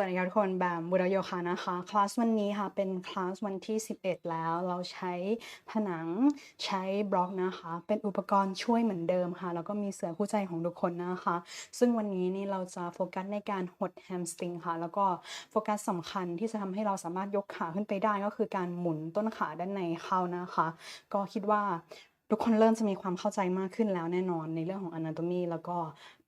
วัสดีค่ะทุกคนแบมบุรโยคะนะคะ คลาสวันนี้ค่ะ เป็นคลาสวันที่ 11 แล้ว เราใช้ผนังใช้บล็อกนะคะ เป็นอุปกรณ์ช่วยเหมือนเดิมค่ะ แล้วก็มีเสือคู่ใจของทุกคนนะคะ ซึ่งวันนี้นี่เราจะโฟกัสในการหดแฮมสตริงค่ะ แล้วก็โฟกัสสำคัญที่จะทำให้เราสามารถยกขาขึ้นไปได้ก็คือการหมุนต้นขาด้านในเข้านะคะ ก็คิดว่าทุกคนเริ่มจะมีความเข้าใจมากขึ้นแล้วแน่นอนในเรื่องของ anatomy แล้วก็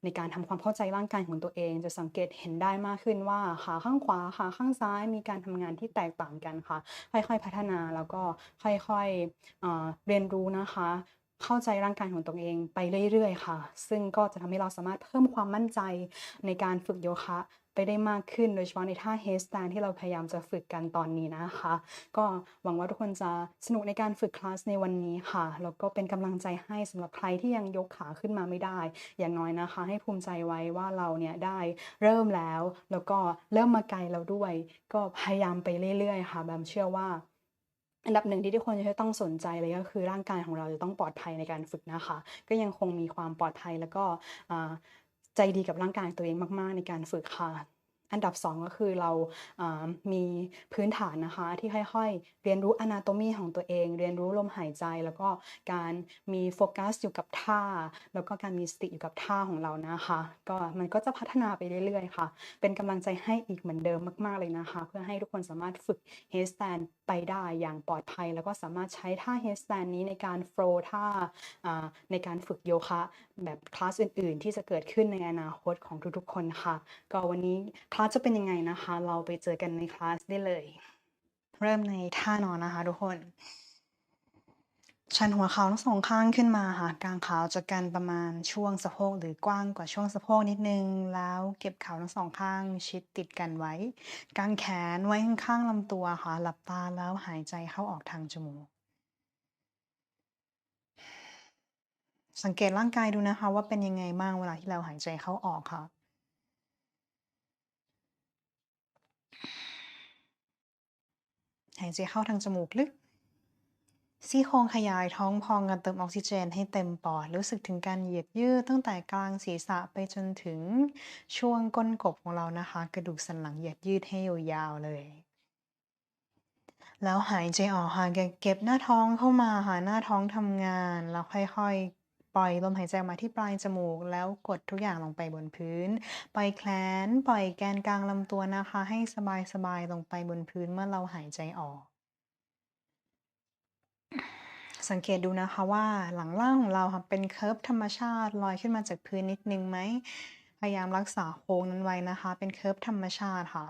ในการทำความเข้าใจร่างกายของตัวเอง จะสังเกตเห็นได้มากขึ้นว่าขาข้างขวาขาข้างซ้ายมีการทำงานที่แตกต่างกันค่ะ ค่อยๆพัฒนาแล้วก็ค่อยๆเรียนรู้นะคะ เข้าใจร่างกายของตัวเองไปเรื่อยๆ ค่ะ ซึ่งก็จะทำให้เราสามารถเพิ่มความมั่นใจในการฝึกโยคะ ไปได้มากขึ้น โดยเฉพาะในท่า headstand ที่เราพยายามจะฝึกกันตอนนี้นะคะ ก็หวังว่าทุกคนจะสนุกในการฝึกคลาสในวันนี้ค่ะ แล้วก็เป็นกำลังใจให้สำหรับใครที่ยังยกขาขึ้นมาไม่ได้ อย่างน้อยนะคะ ให้ภูมิใจไว้ว่าเราเนี่ยได้เริ่มแล้ว แล้วก็เริ่มมาไกลแล้วด้วย ก็พยายามไปเรื่อยๆค่ะแบมเชื่อว่าอันดับหนึ่งที่ทุกคนจะต้องสนใจเลยก็คือร่างกายของเราจะต้องปลอดภัยในการฝึกนะคะ ก็ยังคงมีความปลอดภัยแล้วก็อ่า ใจดีกับร่างกายตัวเองมากๆ ในการฝึกค่ะอันดับ 2 ก็คือเรามีพื้นฐานนะคะที่ค่อยๆ เรียนรู้ anatomy ของตัวเอง เรียนรู้ลมหายใจ แล้วก็การมีโฟกัสอยู่กับท่า แล้วก็การมีสติอยู่กับท่าของเรานะคะ ก็มันก็จะพัฒนาไปเรื่อยๆค่ะ เป็นกำลังใจให้อีกเหมือนเดิมมากๆเลยนะคะ เพื่อให้ทุกคนสามารถฝึก headstand ไปได้อย่างปลอดภัย แล้วก็สามารถใช้ท่า headstand นี้ในการ flow ท่าในการฝึกโยคะแบบคลาสอื่น ๆ ที่จะเกิดขึ้นในอนาคตของทุกๆคนค่ะ ก็วันนี้คลาสจะเป็นยังไงนะคะ เราไปเจอกันในคลาสได้เลย เริ่มในท่านอนนะคะทุกคน ชันหัวเข่าทั้งสองข้างขึ้นมาค่ะกางขาจะกันประมาณช่วงสะโพกหรือกว้างกว่าช่วงสะโพกนิดนึง แล้วเก็บเข่าทั้งสองข้างชิดติดกันไว้ กางแขนไว้ข้างๆลำตัวค่ะหลับตาแล้วหายใจเข้าออกทางจมูก สังเกตร่างกายดูนะคะ ว่าเป็นยังไงบ้างเวลาที่เราหายใจเข้าออกค่ะหายใจเข้าทางจมูกลึก ซี่โครงขยายท้องพองกันเติมออกซิเจนให้เต็มปอด รู้สึกถึงการเหยียดยืดตั้งแต่กลางศีรษะไปจนถึงช่วงก้นกบของเรานะคะ กระดูกสันหลังเหยียดยืดให้ยาวๆเลย แล้วหายใจออกค่ะเก็บหน้าท้องเข้ามาค่ะหน้าท้องทำงาน แล้วค่อยๆปล่อยลมหายใจมาที่ปลายจมูก แล้วกดทุกอย่างลงไปบนพื้น ปล่อยแขน ปล่อยแกนกลางลำตัวนะคะ ให้สบายๆลงไปบนพื้นเมื่อเราหายใจออก สังเกตดูนะคะว่าหลังล่างของเราค่ะเป็นเคิร์ฟธรรมชาติลอยขึ้นมาจากพื้นนิดนึงไหม พยายามรักษาโค้งนั้นไว้นะคะ เป็นเคิร์ฟธรรมชาติค่ะ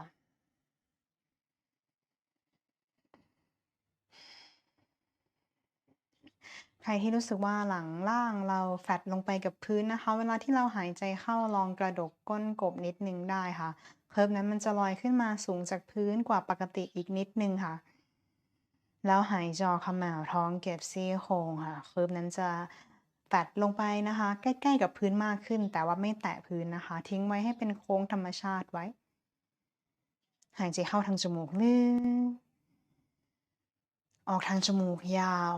ใครที่รู้สึกว่าหลังล่างเราแฟลตลงไปกับพื้นนะคะ เวลาที่เราหายใจเข้าลองกระดกก้นกบนิดนึงได้ค่ะ เคิร์ฟนั้นมันจะลอยขึ้นมาสูงจากพื้นกว่าปกติอีกนิดนึงค่ะ แล้วหายจอเขมาวท้องเก็บซี่โครงค่ะเคิร์ฟนั้นจะแฟดลงไปนะคะ ใกล้ ๆ กับพื้นมากขึ้น แต่ว่าไม่แตะพื้นนะคะ ทิ้งไว้ให้เป็นโค้งธรรมชาติไว้ หายใจเข้าทางจมูกนึงออกทางจมูกยาว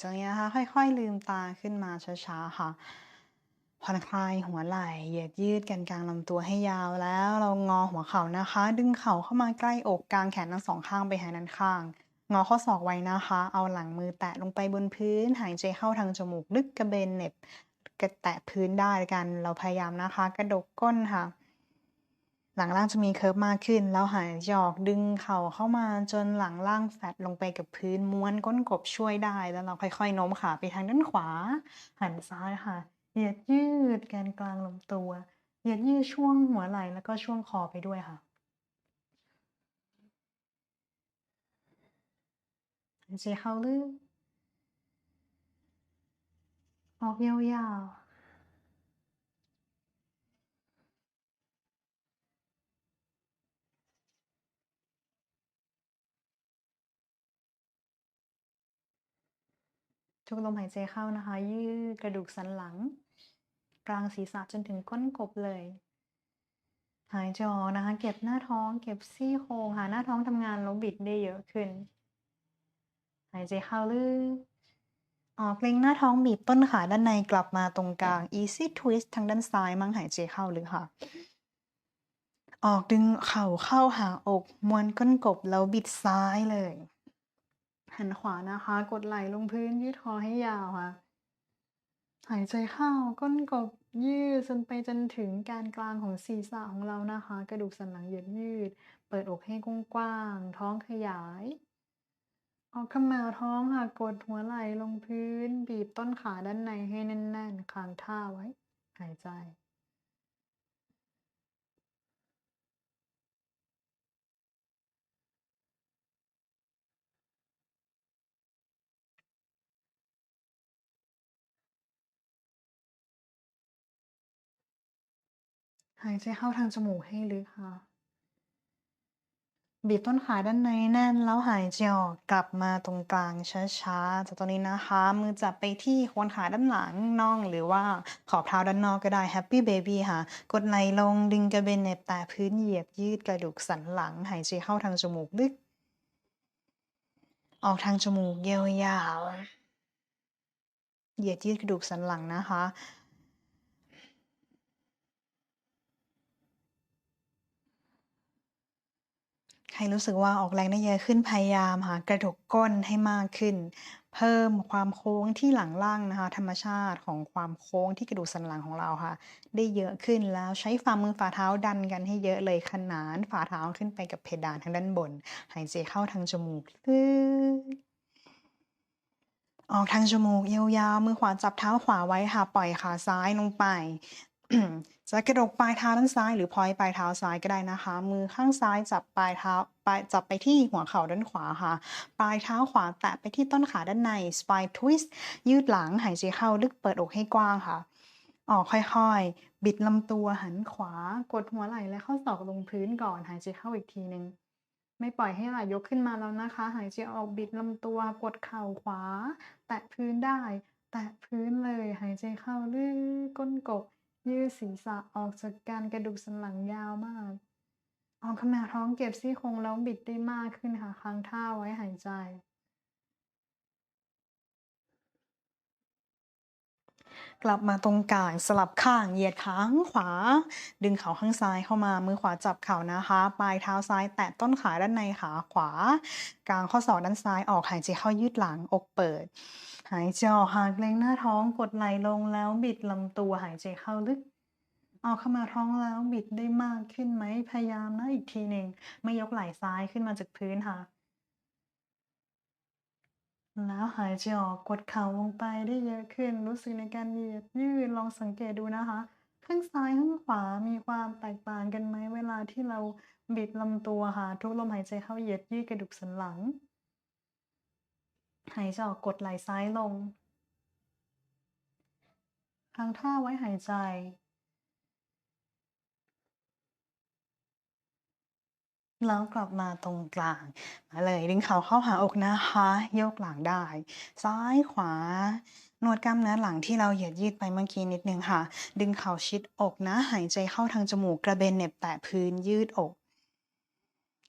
จากนี้นะคะ ค่อย ๆ ลืมตาขึ้นมาช้าๆค่ะ ผ่อนคลายหัวไหล่ เหยียดยืดแกนกลางลำตัวให้ยาวแล้ว เรางอหัวเข่านะคะ ดึงเข่าเข้ามาใกล้อกกลางแขนทั้งสองข้างไปหาด้านข้าง งอข้อศอกไว้นะคะ เอาหลังมือแตะลงไปบนพื้น หายใจเข้าทางจมูกลึกกระเบนเน็บกระแตะพื้นได้กัน เราพยายามนะคะ กระดกก้นค่ะ หลังล่างจะมีเคิร์ฟมากขึ้น แล้วหายใจอกดึงเข่าเข้ามาจนหลังล่างแฟตลงไปกับพื้นม้วนก้นกบช่วยได้ แล้วเราค่อยๆโน้มขาไปทางด้านขวา หันซ้ายค่ะ เหยียดยืดแกนกลางลำตัว เหยียดยืดช่วงหัวไหล่แล้วก็ช่วงคอไปด้วยค่ะหายใจเข้าลึกออกยาวๆ ทุกลมหายใจเข้านะคะ ยืดกระดูกสันหลัง กลางศีรษะจนถึงก้นกบเลย หายใจออกนะคะ เก็บหน้าท้อง เก็บซี่โครงค่ะหน้าท้องทำงานแล้วบิดได้เยอะขึ้น หายใจเข้าลึกออกเกร็งหน้าท้องบีบต้นขาด้านในกลับมาตรงกลาง easy twist ทางด้านซ้ายมั่งหายใจเข้าลึกค่ะ ออกดึงเข่าเข้าหาอก มวนก้นกบแล้วบิดซ้ายเลย หันขวานะคะ กดไหล่ลงพื้นยืดคอให้ยาวค่ะ หายใจเข้าก้นกบยืดจนไปจนถึงแกนกลางของศีรษะของเรานะคะ กระดูกสันหลังเหยียดยืด เปิดอกให้กว้างๆท้องขยาย ออกขมาวท้องค่ะ กดหัวไหล่ลงพื้น บีบต้นขาด้านในให้แน่นๆค้างท่าไว้ หายใจ หายใจเข้าทางจมูกให้ลึกค่ะ บีบต้นขาด้านในแน่นแล้วหายใจออกกลับมาตรงกลางช้าๆจากตรงนี้นะคะ มือจับไปที่โคนขาด้านหลังน่องหรือว่าขอบเท้าด้านนอกก็ได้ Happy Baby ค่ะ กดไหล่ลงดึงกระเบนเน็บแต่พื้นเหยียบยืดกระดูกสันหลัง หายใจเข้าทางจมูกลึก ออกทางจมูกยาวๆเหยียดยืดกระดูกสันหลังนะคะ ใครรู้สึกว่าออกแรงได้เยอะขึ้นพยายามค่ะกระดกก้นให้มากขึ้น เพิ่มความโค้งที่หลังล่างนะคะ ธรรมชาติของความโค้งที่กระดูกสันหลังของเราค่ะ ได้เยอะขึ้นแล้วใช้ฝ่ามือฝ่าเท้าดันกันให้เยอะเลยขนานฝ่าเท้าขึ้นไปกับเพดานทางด้านบน หายใจเข้าทางจมูกลึกออกทางจมูกยาวๆ มือขวาจับเท้าขวาไว้ค่ะ ปล่อยขาซ้ายลงไป จะกระดกปลายเท้าด้านซ้ายหรือพอยปลายเท้าซ้ายก็ได้นะคะ มือข้างซ้ายจับปลายเท้าปลายจับไปที่หัวเข่าด้านขวาค่ะ ปลายเท้าขวาแตะไปที่ต้นขาด้านใน spine twist ยืดหลังหายใจเข้าลึกเปิดอกให้กว้างค่ะออกค่อยๆ บิดลำตัวหันขวา กดหัวไหล่และข้อศอกลงพื้นก่อนหายใจเข้าอีกทีหนึ่งไม่ปล่อยให้ไหล่ยกขึ้นมาแล้วนะคะ หายใจออกบิดลำตัวกดเข่าขวา แตะพื้นได้ แตะพื้นเลย หายใจเข้าลึกก้นกบ ยืดศีรษะออกจากการกระดูกสันหลังยาวมากออกขมาท้องเก็บซี่โครงแล้วบิดได้มากขึ้นค่ะค้างท่าไว้หายใจ กลับมาตรงกลางสลับข้างเหยียดขาข้างขวา ดึงเข่าข้างซ้ายเข้ามามือขวาจับเข่านะคะ ปลายเท้าซ้ายแตะต้นขาด้านในขาขวา กลางข้อศอกด้านซ้ายออกหายใจเข้ายืดหลังอกเปิด หายใจออกหางเกร็งหน้าท้องกดไหล่ลงแล้วบิดลำตัวหายใจเข้าลึกออกเข้ามาท้องแล้วบิดได้มากขึ้นไหมพยายามนะอีกทีหนึ่งไม่ยกไหล่ซ้ายขึ้นมาจากพื้นค่ะ แล้วหายใจออกกดเข่าลงไปได้เยอะขึ้น รู้สึกในการเหยียดยืดลองสังเกตดูนะคะ ข้างซ้ายข้างขวามีความแตกต่างกันไหมเวลาที่เราบิดลำตัวค่ะ ทุกลมหายใจเข้าเหยียดยืดกระดูกสันหลัง หายใจออกกดไหล่ซ้ายลงค้างท่าไว้หายใจ แล้วกลับมาตรงกลาง มาเลยดึงเข่าเข้าหาอกนะคะโยกหลังได้ ซ้ายขวานวดกล้ามเนื้อหลังที่เราเหยียดยืดไปเมื่อกี้นิดนึงค่ะ ดึงเข่าชิดอกนะ หายใจเข้าทางจมูกกระเบนเหน็บแตะพื้นยืดอก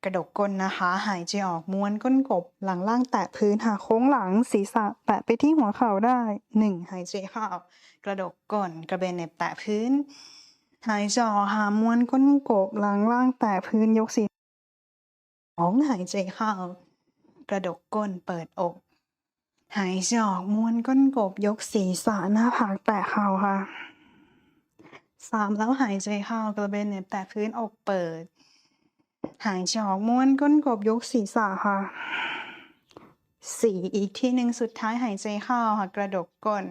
กระดกก้นนะคะ หายใจออกม้วนก้นกบ หลังล่างแตะพื้นหาโค้งหลังศีรษะแตะไปที่หัวเข่าได้หนึ่งหายใจเข้ากระดกก้นกระเบนเหน็บแตะพื้นหายใจออกหาม้วนก้นกบหลังล่างแตะพื้นยกศีร องหายใจเข้ากระดกก้นเปิดอก หายใจออกม้วนก้นกบยกศีรษะหน้าผากแตะเข่าค่ะสามแล้วหายใจเข้ากระเบนเหน็บแตะพื้นอกเปิด หายใจออกม้วนก้นกบยกศีรษะค่ะสี่อีกที่หนึ่งสุดท้ายหายใจเข้าค่ะกระดกก้น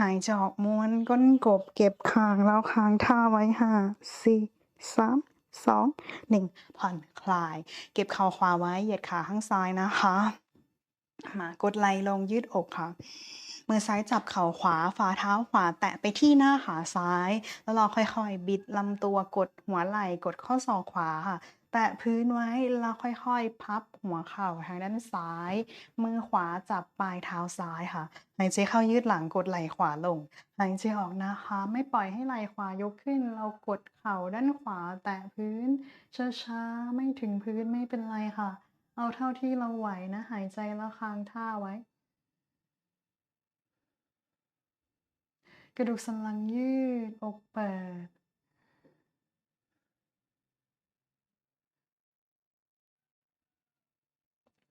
หายใจออกม้วนก้นกบเก็บคางแล้วค้างท่าไว้ห้าสี่สาม สองหนึ่งผ่อนคลาย เก็บเข่าขวาไว้เหยียดขาข้างซ้ายนะคะ มากดไหล่ลงยืดอกค่ะ มือซ้ายจับเข่าขวาฝ่าเท้าขวาแตะไปที่หน้าขาซ้าย แล้วเราค่อยๆ บิดลำตัวกดหัวไหล่กดข้อศอกขวาค่ะ แตะพื้นไว้แล้วค่อยๆ พับหัวเข่าทางด้านซ้าย มือขวาจับปลายเท้าซ้ายค่ะหายใจเข้ายืดหลังกดไหล่ขวาลงหายใจออกนะคะ ไม่ปล่อยให้ไหล่ขวายกขึ้น เรากดเข่าด้านขวาแตะพื้นช้าๆไม่ถึงพื้นไม่เป็นไรค่ะ เอาเท่าที่เราไหวนะ หายใจแล้วค้างท่าไว้ กระดูกสันหลังยืดอกเปิด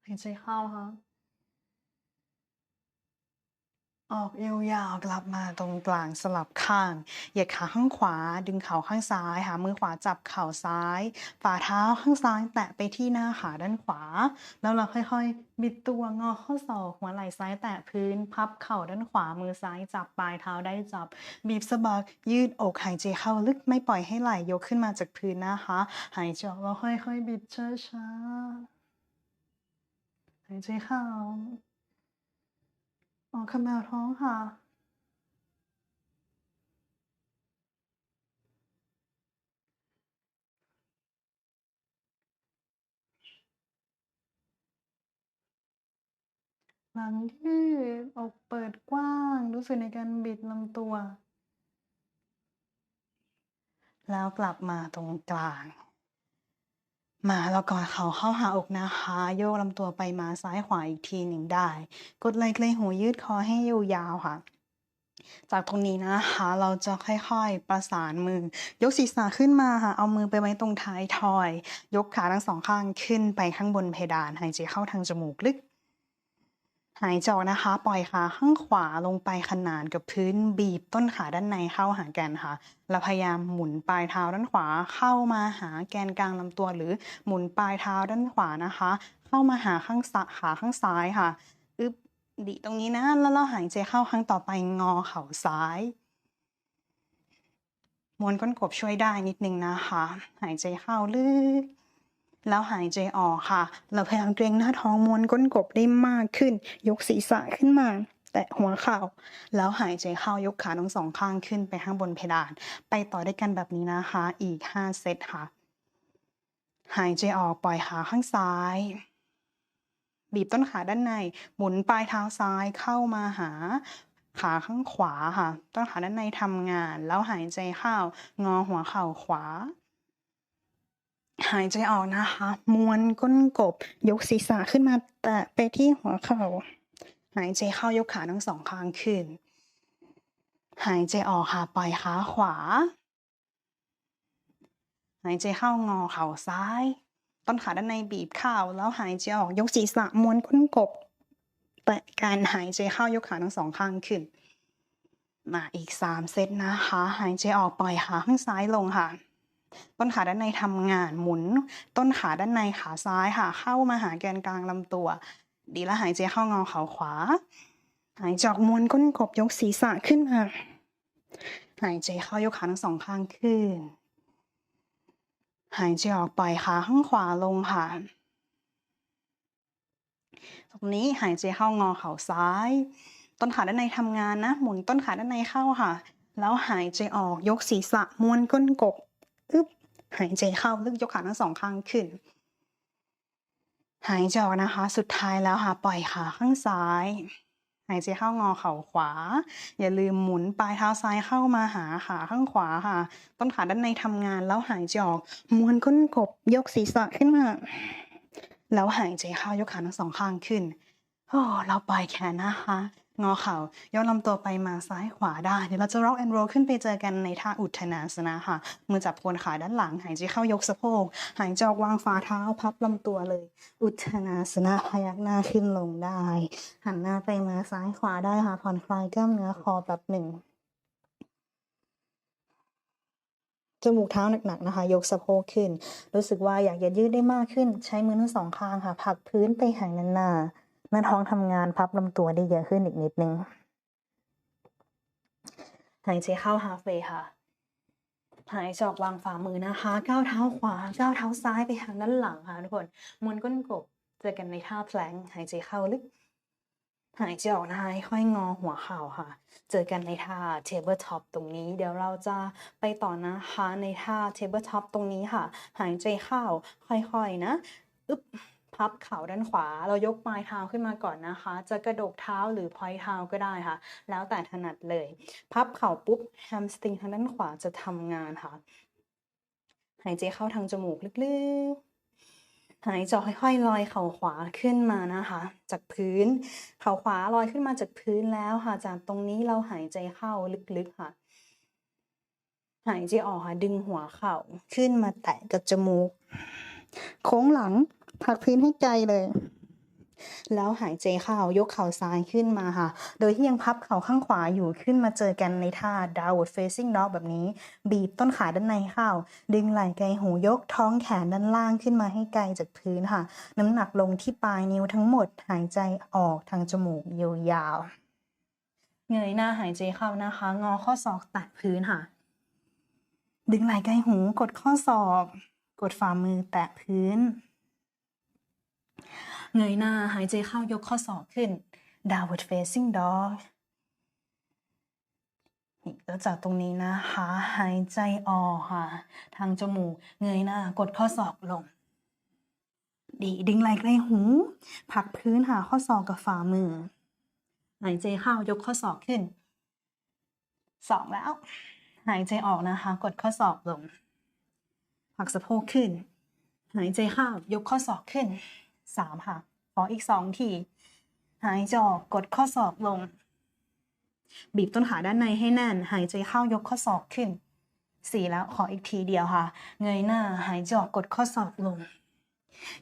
หายใจเข้าค่ะ ออกเอวยาวกลับมาตรงกลางสลับข้าง เหยียดขาข้างขวา ดึงเข่าข้างซ้ายค่ะมือขวาจับเข่าซ้าย ฝ่าเท้าข้างซ้าย แตะไปที่หน้าขาด้านขวา แล้วเราค่อยๆ บิดตัวงอข้อศอกหัวไหล่ซ้ายแตะพื้น พับเข่าด้านขวามือซ้ายจับปลายเท้าได้จับ บีบสะบักยืดอกหายใจเข้าลึกไม่ปล่อยให้ไหล่ยกขึ้นมาจากพื้นนะคะ หายใจออกแล้วค่อยๆ บิดช้าๆ หายใจเข้าออกขมวท้องค่ะหลังยืดอกเปิดกว้างรู้สึกในการบิดลำตัว แล้วกลับมาตรงกลาง มาแล้วกอดเข่าเข้าหาอกนะคะ โยกลำตัวไปมาซ้ายขวาอีกทีหนึ่งได้ กดไหล่เกรงหูยืดคอให้ยาวค่ะ จากตรงนี้นะคะ เราจะค่อยๆประสานมือ ยกศีรษะขึ้นมาค่ะ เอามือไปไว้ตรงท้ายทอย ยกขาทั้งสองข้างขึ้นไปข้างบนเพดานหายใจเข้าทางจมูกลึก หายใจออกนะคะ ปล่อยขาข้างขวาลงไปขนานกับพื้นบีบต้นขาด้านในเข้าหาแกนค่ะแล้วพยายามหมุนปลายเท้าด้านขวาเข้ามาหาแกนกลางลำตัว หรือหมุนปลายเท้าด้านขวานะคะ เข้ามาหาข้างซะขาข้างซ้ายค่ะอึบดิตรงนี้นะแล้วเราหายใจเข้าครั้งต่อไปงอเข่าซ้ายมวนก้นกบช่วยได้นิดนึงนะคะ หายใจเข้าลึก แล้วหายใจออกค่ะ เราพยายามเกรงหน้าท้องม้วนก้นกบได้มากขึ้น ยกศีรษะขึ้นมา แตะหัวเข่า แล้วหายใจเข้ายกขาทั้งสองข้างขึ้นไปข้างบนเพดาน ไปต่อด้วยกันแบบนี้นะคะ อีก 5 เซตค่ะ หายใจออกปล่อยขาข้างซ้าย บีบต้นขาด้านใน หมุนปลายเท้าซ้ายเข้ามาหาขาข้างขวาค่ะ ต้นขาด้านในทำงาน แล้วหายใจเข้างอหัวเข่าขวา หายใจออกนะคะ ม้วนก้นกบ ยกศีรษะขึ้นมาแตะไปที่หัวเข่า หายใจเข้ายกขาทั้งสองข้างขึ้น หายใจออกค่ะปล่อยขาขวา หายใจเข้างอเข่าซ้าย ต้นขาด้านในบีบเข้าแล้วหายใจออกยกศีรษะม้วนก้นกบ แตะกันหายใจเข้ายกขาทั้งสองข้างขึ้น มาอีก3เซตนะคะ หายใจออกปล่อยขาข้างซ้ายลงค่ะ ต้นขาด้านในทำงานหมุน ต้นขาด้านในขาซ้ายค่ะ เข้ามาหาแกนกลางลำตัว ดีแล้วหายใจเข้างอเข่าขวา หายใจออกม้วนก้นกบยกศีรษะขึ้นมาหายใจเข้ายกขาทั้งสองข้างขึ้น หายใจออกปล่อยขาข้างขวาลงค่ะตรงนี้หายใจเข้างอเข่าซ้าย ต้นขาด้านในทำงานนะ หมุนต้นขาด้านในเข้าค่ะ แล้วหายใจออกยกศีรษะม้วนก้นกบึ๊บหายใจเข้าลึกยกขาทั้งสองข้างขึ้น หายใจออกนะคะ สุดท้ายแล้วค่ะปล่อยขาข้างซ้าย หายใจเข้างอเข่าขวา อย่าลืมหมุนปลายเท้าซ้ายเข้ามาหาขาข้างขวาค่ะ ต้นขาด้านในทำงานแล้วหายใจออกม้วนก้นกบยกศีรษะขึ้นมาแล้วหายใจเข้ายกขาทั้งสองข้างขึ้น โอ้เราปล่อยแขนนะคะ งอเข่าย่อลำตัวไปมาซ้ายขวาได้ เดี๋ยวเราจะ rock and roll ขึ้นไปเจอกันในท่าอุทนาสนะค่ะ มือจับโคนขาด้านหลัง หายใจเข้ายกสะโพก หายใจออกวางฝ่าเท้าพับลำตัวเลย อุทนาสนะพยักหน้าขึ้นลงได้ หันหน้าไปมาซ้ายขวาได้ค่ะ ผ่อนคลายกล้ามเนื้อคอแบบหนึ่งจมูกเท้าหนักๆนะคะ ยกสะโพกขึ้น รู้สึกว่าอยากจะยืดได้มากขึ้น ใช้มือทั้งสองข้างค่ะ ผักพื้นไปหางนาน้า หน้าท้องทำงานพับลำตัวได้เยอะขึ้นอีกนิดนึงหายใจเข้า halfway ค่ะ หายใจออกวางฝ่ามือนะคะ ก้าวเท้าขวา ก้าวเท้าซ้ายไปทางด้านหลังค่ะทุกคนมวนก้นกบเจอกันในท่าแพลงหายใจเข้าลึก หายใจออกนะคะค่อยงอหัวเข่าค่ะ เจอกันในท่า tabletop ตรงนี้ เดี๋ยวเราจะไปต่อนะคะในท่า tabletop ตรงนี้ค่ะ หายใจเข้าค่อยๆนะ อึ๊บ พับเข่าด้านขวา เรายกปลายเท้าขึ้นมาก่อนนะคะ จะกระดกเท้าหรือพอยเท้าก็ได้ค่ะ แล้วแต่ถนัดเลย พับเข่าปุ๊บแฮมสตริงทางด้านขวาจะทำงานค่ะ หายใจเข้าทางจมูกลึกๆหายใจค่อยๆลอยเข่าขวาขึ้นมานะคะ จากพื้น เข่าขวาลอยขึ้นมาจากพื้นแล้วค่ะ จากตรงนี้เราหายใจเข้าลึกๆค่ะ หายใจออกค่ะดึงหัวเข่าขึ้นมาแตะกับจมูก โค้งหลังผลักพื้นให้ไกลเลย แล้วหายใจเข้ายกเข่าซ้ายขึ้นมาค่ะ โดยที่ยังพับเข่าข้างขวาอยู่ขึ้นมาเจอกันในท่า downward facing dog แบบนี้ บีบต้นขาด้านในเข้า ดึงไหล่ไกลหูยกท้องแขนด้านล่างขึ้นมาให้ไกลจากพื้นค่ะ น้ำหนักลงที่ปลายนิ้วทั้งหมด หายใจออกทางจมูกยาวๆเงยหน้าหายใจเข้านะคะ งอข้อศอกแตะพื้นค่ะ ดึงไหล่ไกลหูกดข้อศอก กดฝ่ามือแตะพื้น เงยหน้าหายใจเข้ายกข้อศอกขึ้น downward facing dog นี่แล้วจากตรงนี้นะคะหายใจออกค่ะ ทางจมูกเงยหน้ากดข้อศอกลง ดีดึงไหล่ใกล้หูผักพื้นหาข้อศอกกับฝ่ามือหายใจเข้ายกข้อศอกขึ้นสองแล้ว หายใจออกนะคะ กดข้อศอกลง ผลักสะโพกขึ้น หายใจเข้ายกข้อศอกขึ้นสามค่ะ ขออีกสองทีหายใจออกกดข้อศอกลง บีบต้นขาด้านในให้แน่น หายใจเข้ายกข้อศอกขึ้นสี่แล้วขออีกทีเดียวค่ะ เงยหน้าหายใจออกกดข้อศอกลง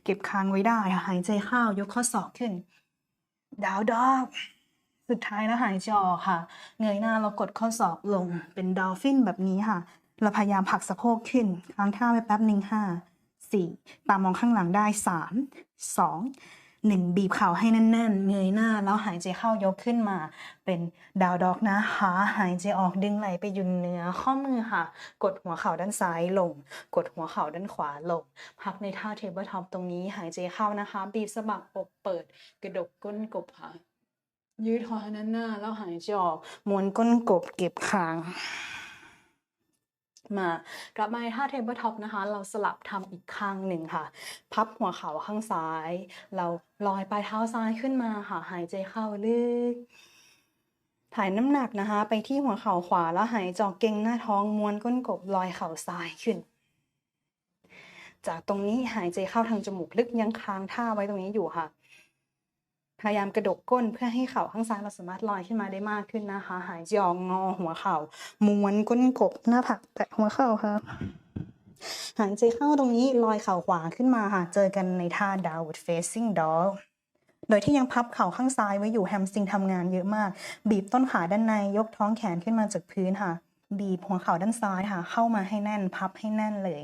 เก็บค้างไว้ได้ค่ะหายใจเข้ายกข้อศอกขึ้น ดาวดอกสุดท้ายแล้วหายใจออกค่ะ เงยหน้าเรากดข้อศอกลง เป็นดอลฟินแบบนี้ค่ะ เราพยายามผลักสะโพกขึ้นค้างท่าไว้แป๊บหนึ่งห้าสี่ตามองข้างหลังได้สามสองหนึ่งบีบเข่าให้แน่นๆ เงยหน้าแล้วหายใจเข้ายกขึ้นมา เป็นดาวดอกนะคะหายใจออกดึงไหล่ไปยู่เนื้อข้อมือค่ะ กดหัวเข่าด้านซ้ายลง กดหัวเข่าด้านขวาลง พักในท่าเทเบิลท็อปตรงนี้หายใจเข้านะคะ บีบสะบักอกเปิด กระดกก้นกบค่ะยืดคอให้แน่นหน้าแล้วหายใจออกม้วนก้นกบเก็บคาง มากลับมาในท่าเทเบิลท็อปนะคะ เราสลับทำอีกข้างหนึ่งค่ะ พับหัวเข่าข้างซ้าย เราลอยปลายเท้าซ้ายขึ้นมาค่ะ หายใจเข้าลึก ถ่ายน้ำหนักนะคะ ไปที่หัวเข่าขวาแล้วหายจอกเกร็งหน้าท้องม้วนก้นกบลอยเข่าซ้ายขึ้น จากตรงนี้หายใจเข้าทางจมูกลึกยังค้างท่าไว้ตรงนี้อยู่ค่ะ พยายามกระดกก้นเพื่อให้เข่าข้างซ้ายเราสามารถลอยขึ้นมาได้มากขึ้นนะคะ หายจออกงอหัวเข่าม้วนก้นกบหน้าผากแตะหัวเข่าค่ะหายใจเข้าตรงนี้ลอยเข่าขวาขึ้นมาค่ะ เจอกันในท่า downward facing dog โดยที่ยังพับเข่าข้างซ้ายไว้อยู่แฮมสตริงทำงานเยอะมาก บีบต้นขาด้านในยกท้องแขนขึ้นมาจากพื้นค่ะ บีบหัวเข่าด้านซ้ายค่ะ เข้ามาให้แน่นพับให้แน่นเลย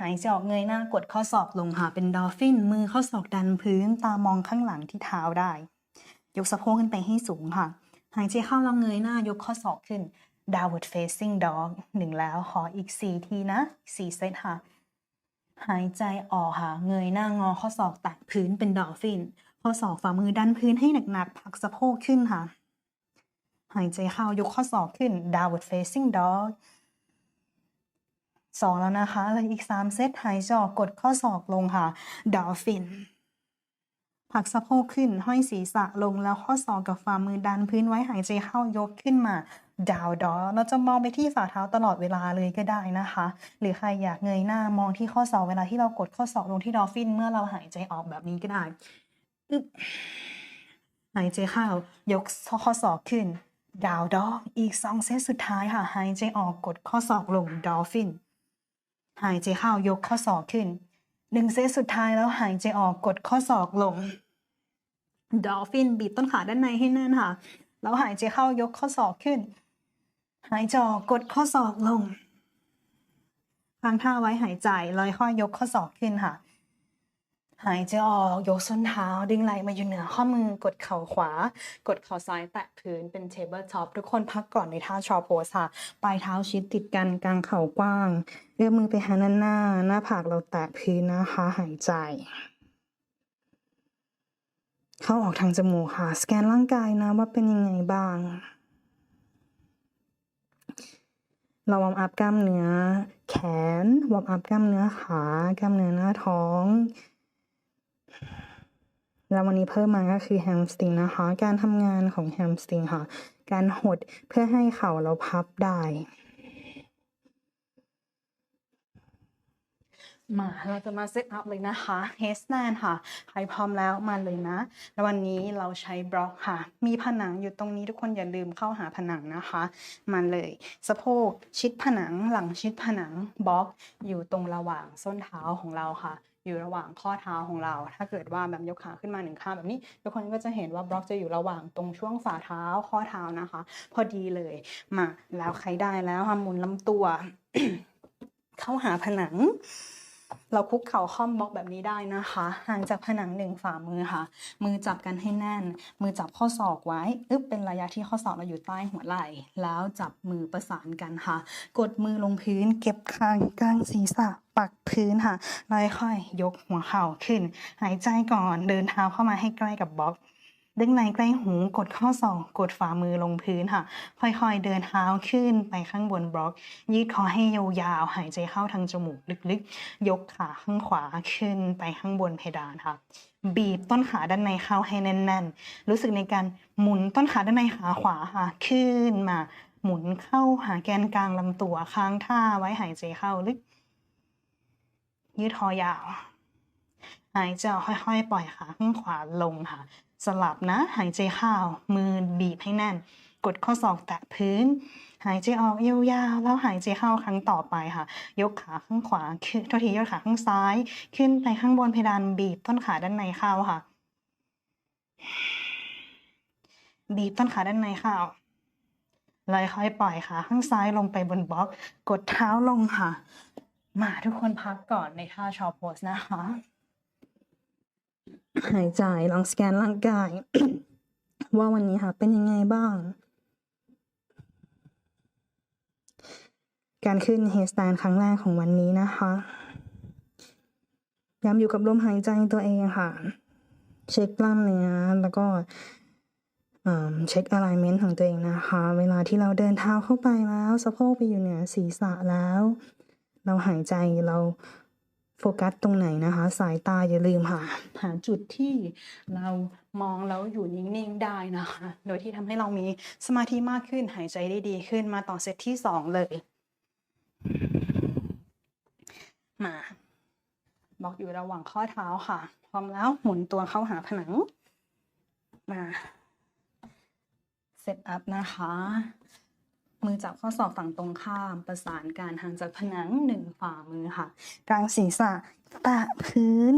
หายใจออกเงยหน้ากดข้อศอกลงค่ะเป็นดอลฟินมือข้อศอกดันพื้นตามองข้างหลังที่เท้าได้ ยกสะโพกขึ้นไปให้สูงค่ะ หายใจเข้าแล้วเงยหน้ายกข้อศอกขึ้น downward facing dog หนึ่งแล้วขออีกสี่ทีนะสี่เซตค่ะ หายใจออกค่ะ เงยหน้างอข้อศอกแตะพื้นเป็นดอลฟิน ข้อศอกฝ่ามือดันพื้นให้หนักๆผักสะโพกขึ้นค่ะ หายใจเข้ายกข้อศอกขึ้น downward facing dog สองแล้วนะคะแล้วอีกสามเซตหายจออกกดข้อศอกลงค่ะดอลฟินผลักสะโพกขึ้นห้อยศีรษะลงแล้วข้อศอกกับฝ่ามือดันพื้นไว้หายใจเข้ายกขึ้นมาดาวดอเราจะมองไปที่ฝ่าเท้าตลอดเวลาเลยก็ได้นะคะ หรือใครอยากเงยหน้ามองที่ข้อศอกเวลาที่เรากดข้อศอกลงที่ดอลฟินเมื่อเราหายใจออกแบบนี้ก็ได้อึ๊บหายใจเข้ายกข้อศอกขึ้นดาวดอกอีกสองเซตสุดท้ายค่ะหายใจออกกดข้อศอกลงดอลฟิน หายใจเข้ายกข้อศอกขึ้นหนึ่งเซตสุดท้ายแล้วหายใจออกกดข้อศอกลงดอลฟินบีบต้นขาด้านในให้แน่นค่ะ แล้วหายใจเข้ายกข้อศอกขึ้น หายใจออกกดข้อศอกลงค้างท่าไว้หายใจลอยข้อยกข้อศอกขึ้นค่ะ หายใจออกยกส้นเท้าดึงไหล่มาอยู่เหนือข้อมือกดเข่าขวา กดเข่าซ้ายแตะพื้นเป็นเทเบิลท็อปทุกคนพักก่อนในท่าชอโพสค่ะปลายเท้าชิดติดกันกลางเข่ากว้างเอื้อมมือไปหาด้าหน้า หน้าผากเราแตะพื้นนะคะหายใจ เข้าออกทางจมูกค่ะ สแกนร่างกายนะว่าเป็นยังไงบ้างเราวอร์มอัพกล้ามเนื้อ แขนวอร์มอัพกล้ามเนื้อขากล้ามเนื้อหน้าท้อง แล้ววันนี้เพิ่มมาก็คือแฮมสตริงนะคะ การทำงานของแฮมสตริงค่ะ การหดเพื่อให้เข่าเราพับได้ มาเราจะมาเซตอัพเลยนะคะเฮสแ a นค่ะ ใครพร้อมแล้วมาเลยนะ แล้ววันนี้เราใช้บล็อกค่ะ มีผนังอยู่ตรงนี้ทุกคนอย่าลืมเข้าหาผนังนะคะ มาเลย สะโพกชิดผนังหลังชิดผนังบล็อกอยู่ตรงระหว่างส้นเท้าของเราค่ะ อยู่ระหว่างข้อเท้าของเรา ถ้าเกิดว่าแบบยกขาขึ้นมาหนึ่งข้างแบบนี้ ทุกคนก็จะเห็นว่าบล็อกจะอยู่ระหว่างตรงช่วงฝ่าเท้าข้อเท้านะคะ พอดีเลยมาแล้วใครได้แล้วค่ะหมุนลำตัว เข้าหาผนัง เราคุกเข่าค่อมบล็อกแบบนี้ได้นะคะห่างจากผนังหนึ่งฝ่ามือค่ะ มือจับกันให้แน่น มือจับข้อศอกไว้อึ๊บเป็นระยะที่ข้อศอกเราอยู่ใต้หัวไหล่ แล้วจับมือประสานกันค่ะ กดมือลงพื้น เก็บคางกลางศีรษะปักพื้นค่ะแล้วค่อยๆยกหัวเข่าขึ้น หายใจก่อนเดินเท้าเข้ามาให้ใกล้กับบล็อก ดึงไหล่ใกล้หูกดข้อศอกกดฝ่ามือลงพื้นค่ะ ค่อยๆ เดินเท้าขึ้นไปข้างบนบล็อก ยืดคอให้ยาวๆหายใจเข้าทางจมูกลึกๆ ยกขาข้างขวาขึ้นไปข้างบนเพดานค่ะ บีบต้นขาด้านในเข้าให้แน่นๆ รู้สึกในการหมุนต้นขาด้านในขาขวาค่ะขึ้นมา หมุนเข้าหาแกนกลางลำตัวค้างท่าไว้หายใจเข้าลึก ยืดคอยาวหายใจค่อยๆ ปล่อยขาข้างขวาลงค่ะ สลับนะ หายใจเข้ามือบีบให้แน่น กดข้อศอกแตะพื้น หายใจออกยาวๆแล้วหายใจเข้าครั้งต่อไปค่ะ ยกขาข้างขวาขึ้นททียกขาข้างซ้าย ขึ้นไปข้างบนเพดานบีบต้นขาด้านในเข้าค่ะ บีบต้นขาด้านในเข้าเลยค่อยปล่อยขาข้างซ้ายลงไปบนบล็อก กดเท้าลงค่ะ มาทุกคนพักก่อนในท่าชอโพสนะคะ หายใจลองสแกนร่างกาย ว่าวันนี้ค่ะ เป็นยังไงบ้าง การขึ้นเฮสแตนครั้งแรกของวันนี้นะคะย้ำอยู่กับลมหายใจตัวเองค่ะ เช็คกล้ามเนื้อแล้วก็เช็ค alignment ของตัวเองนะคะ เวลาที่เราเดินเท้าเข้าไปแล้ว สะโพกไปอยู่เหนือศีรษะแล้ว เราหายใจเรา โฟกัสตรงไหนนะคะ สายตาอย่าลืมค่ะ หาจุดที่เรามองแล้วอยู่นิ่งๆได้นะคะ โดยที่ทำให้เรามีสมาธิมากขึ้นหายใจได้ดีขึ้นมาต่อเซตที่สองเลย มาบอกอยู่ระหว่างข้อเท้าค่ะ พร้อมแล้วหมุนตัวเข้าหาผนัง มาเซตอัพนะคะ มือจับข้อศอกฝั่งตรงข้าม ประสานกันห่างจากผนังหนึ่งฝ่ามือค่ะกลางศีรษะแตะพื้น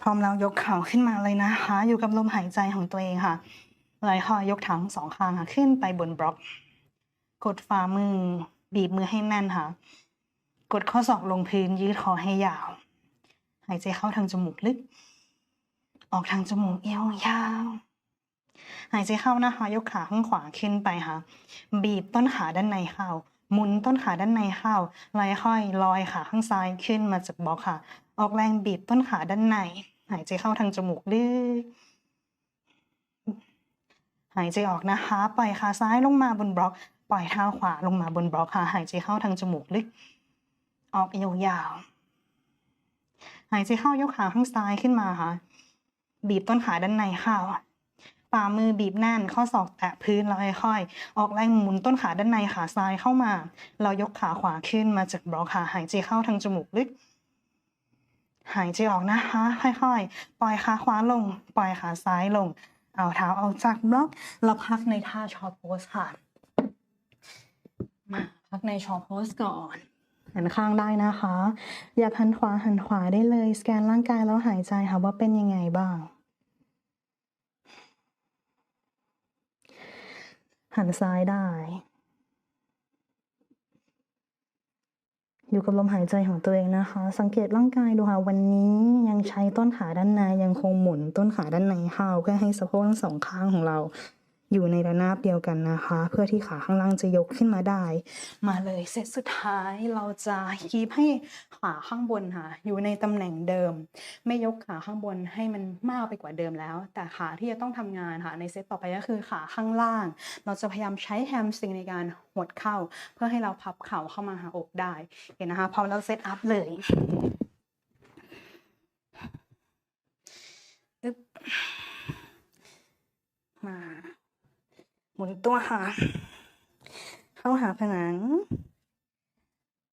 พร้อมแล้วยกเข่าขึ้นมาเลยนะคะ อยู่กับลมหายใจของตัวเองค่ะไหลคอยกทั้งสองข้างค่ะ ขึ้นไปบนบล็อก กดฝ่ามือ บีบมือให้แน่นค่ะ กดข้อศอกลงพื้นยืดคอให้ยาว หายใจเข้าทางจมูกลึก ออกทางจมูกเอวยาว หายใจเข้านะคะ ยกขาข้างขวาขึ้นไปค่ะ บีบต้นขาด้านในเข้าหมุนต้นขาด้านในเข้าไล่ค่อยลอยขาข้างซ้ายขึ้นมาจากบล็อกค่ะ ออกแรงบีบต้นขาด้านใน หายใจเข้าทางจมูกลึกหายใจออกนะคะ ปล่อยขาซ้ายลงมาบนบล็อก ปล่อยเท้าขวาลงมาบนบล็อกค่ะ หายใจเข้าทางจมูกลึก ออกยาวๆ หายใจเข้ายกขาข้างซ้ายขึ้นมาค่ะ บีบต้นขาด้านในเข้า ฝ่ามือบีบแน่น ข้อศอกแตะพื้นแล้วค่อยๆ ออกแรงหมุนต้นขาด้านในขาซ้ายเข้ามา เรายกขาขวาขึ้นมาจากบล็อกค่ะหายใจเข้าทางจมูกลึก หายใจออกนะคะ ค่อยๆ ปล่อยขาขวาลง ปล่อยขาซ้ายลง เอาเท้าออกจากบล็อก เราพักในท่าชอโพสค่ะ มาพักในชอโพสก่อนหันข้างได้นะคะ อยากหันขวาหันขวาได้เลย สแกนร่างกายแล้วหายใจค่ะว่าเป็นยังไงบ้าง หันซ้ายได้ อยู่กับลมหายใจของตัวเองนะคะ สังเกตร่างกายดูค่ะ วันนี้ยังใช้ต้นขาด้านในยังคงหมุนต้นขาด้านในเข้าเพื่อให้สะโพกทั้งสองข้างของเรา อยู่ในระนาบเดียวกันนะคะ เพื่อที่ขาข้างล่างจะยกขึ้นมาได้ มาเลยเซตสุดท้ายเราจะคีบให้ขาข้างบนค่ะ อยู่ในตำแหน่งเดิม ไม่ยกขาข้างบนให้มันมากไปกว่าเดิมแล้ว แต่ขาที่จะต้องทำงานค่ะในเซตต่อไปก็คือขาข้างล่าง เราจะพยายามใช้แฮมสตริงในการหดเข่าเพื่อให้เราพับเข่าเข้ามาหาอกได้เห็นนะคะพอเราเซตอัพเลยมา หมุนตัวค่ะเข้าหาผนัง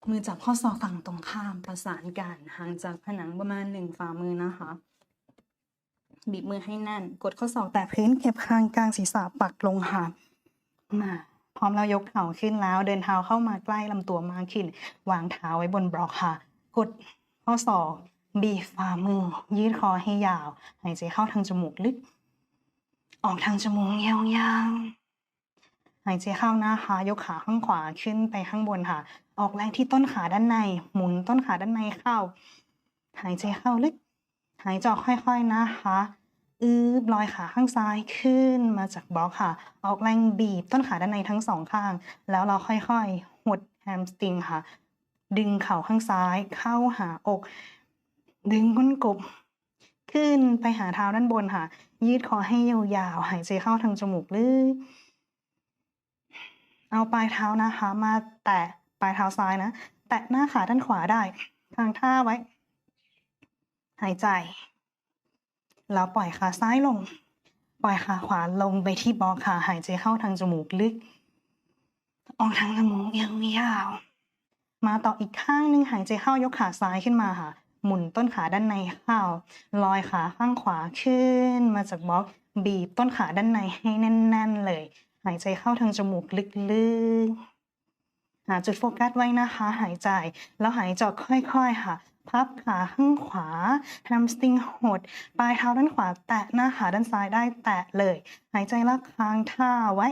มือจับข้อศอกฝั่งตรงข้ามประสานกันห่างจากผนังประมาณหนึ่งฝ่ามือนะคะ บีบมือให้แน่น กดข้อศอกแตะพื้นเก็บคางกลางศีรษะปักลงค่ะมาพร้อมแล้วยกเข่าขึ้นแล้ว เดินเท้าเข้ามาใกล้ลำตัวมากขึ้น วางเท้าไว้บนบล็อกค่ะ กดข้อศอกบีบฝ่ามือ ยืดคอให้ยาว หายใจเข้าทางจมูกลึก ออกทางจมูกยาวๆ หายใจเข้านะคะ ยกขาข้างขวาขึ้นไปข้างบนค่ะ ออกแรงที่ต้นขาด้านใน หมุนต้นขาด้านในเข้า หายใจเข้าลึก หายใจออกค่อยๆนะคะ อืบลอยขาข้างซ้ายขึ้นมาจากบล็อกค่ะ ออกแรงบีบต้นขาด้านในทั้งสองข้าง แล้วเราค่อยๆ หดแฮมสตริงค่ะ ดึงเข่าข้างซ้าย เข้าหาอก ดึงก้นกบขึ้นไปหาเท้าด้านบนค่ะ ยืดคอให้ยาวๆ หายใจเข้าทางจมูกลึก เอาปลายเท้านะคะ มาแตะปลายเท้าซ้ายนะ แตะหน้าขาด้านขวาได้ทางท่าไว้ หายใจ แล้วปล่อยขาซ้ายลง ปล่อยขาขวาลงไปที่บอกค่ะหายใจเข้าทางจมูกลึก ออกทางจมูกยาวๆมาต่ออีกข้างหนึ่งหายใจเข้ายกขาซ้ายขึ้นมาค่ะ หมุนต้นขาด้านในเข้า ลอยขาข้างขวาขึ้นมาจากบล็อกบีบต้นขาด้านในให้แน่น ๆ เลยายใจเข้าทางจมูกลึกๆหาจุดโฟกัสไว้นะคะ หายใจ แล้วหายใจออกค่อยๆค่ะ พับขาข้างขวาแฮมสตริงหด ปลายเท้าด้านขวาแตะหน้าขาด้านซ้ายได้แตะเลย หายใจลากค้างท่าไว้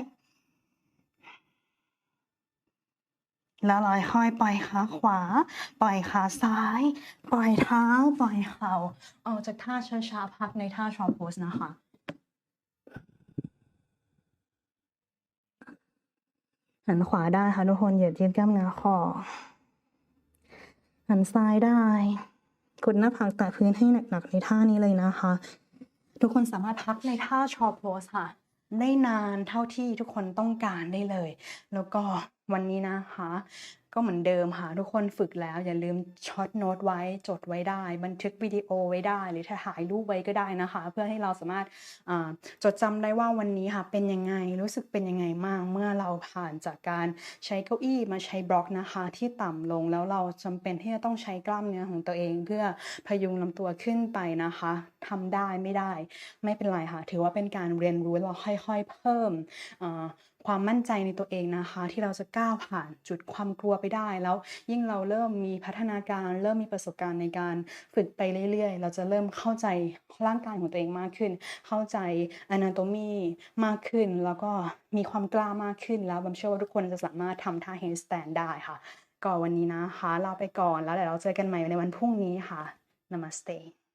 แล้วลอยค่อยปล่อยขาขวา ปล่อยขาซ้าย ปล่อยเท้า ปล่อยเข่าออกจากท่าช้าๆพักในท่าชอโพสนะคะ หันขวาได้ค่ะทุกคนเหยียดยืดกล้ามเนื้อคอหันซ้ายได้กดหน้าผากแตะพื้นให้หนักๆในท่านี้เลยนะคะ ทุกคนสามารถพักในท่าชอโพสค่ะ ได้นานเท่าที่ทุกคนต้องการได้เลย แล้วก็ วันนี้นะคะ ก็เหมือนเดิมค่ะทุกคนฝึกแล้วอย่าลืมช็อตโน้ตไว้จดไว้ได้ บันทึกวิดีโอไว้ได้ หรือถ้าถ่ายรูปไว้ก็ได้นะคะ เพื่อให้เราสามารถจดจำได้ว่าวันนี้ค่ะเป็นยังไงรู้สึกเป็นยังไงมากเมื่อเราผ่านจากการใช้เก้าอี้มาใช้บล็อกนะคะ ที่ต่ำลงแล้วเราจำเป็นที่จะต้องใช้กล้ามเนื้อของตัวเอง เพื่อพยุงลำตัวขึ้นไปนะคะทำได้ไม่ได้ ไม่เป็นไรค่ะ ถือว่าเป็นการเรียนรู้เราค่อยๆเพิ่ม ความมั่นใจในตัวเองนะคะ ที่เราจะก้าวผ่านจุดความกลัวไปได้ แล้วยิ่งเราเริ่มมีพัฒนาการ เริ่มมีประสบการณ์ในการฝึกไปเรื่อยๆ เราจะเริ่มเข้าใจร่างกายของตัวเองมากขึ้น เข้าใจ anatomy มากขึ้น แล้วก็มีความกล้ามากขึ้น แล้วบัมเชื่อว่าทุกคนจะสามารถทำท่า handstand ได้ค่ะก็วันนี้นะคะลาไปก่อนแล้วเดี๋ยวเราเจอกันใหม่ในวันพรุ่งนี้ค่ะ Namaste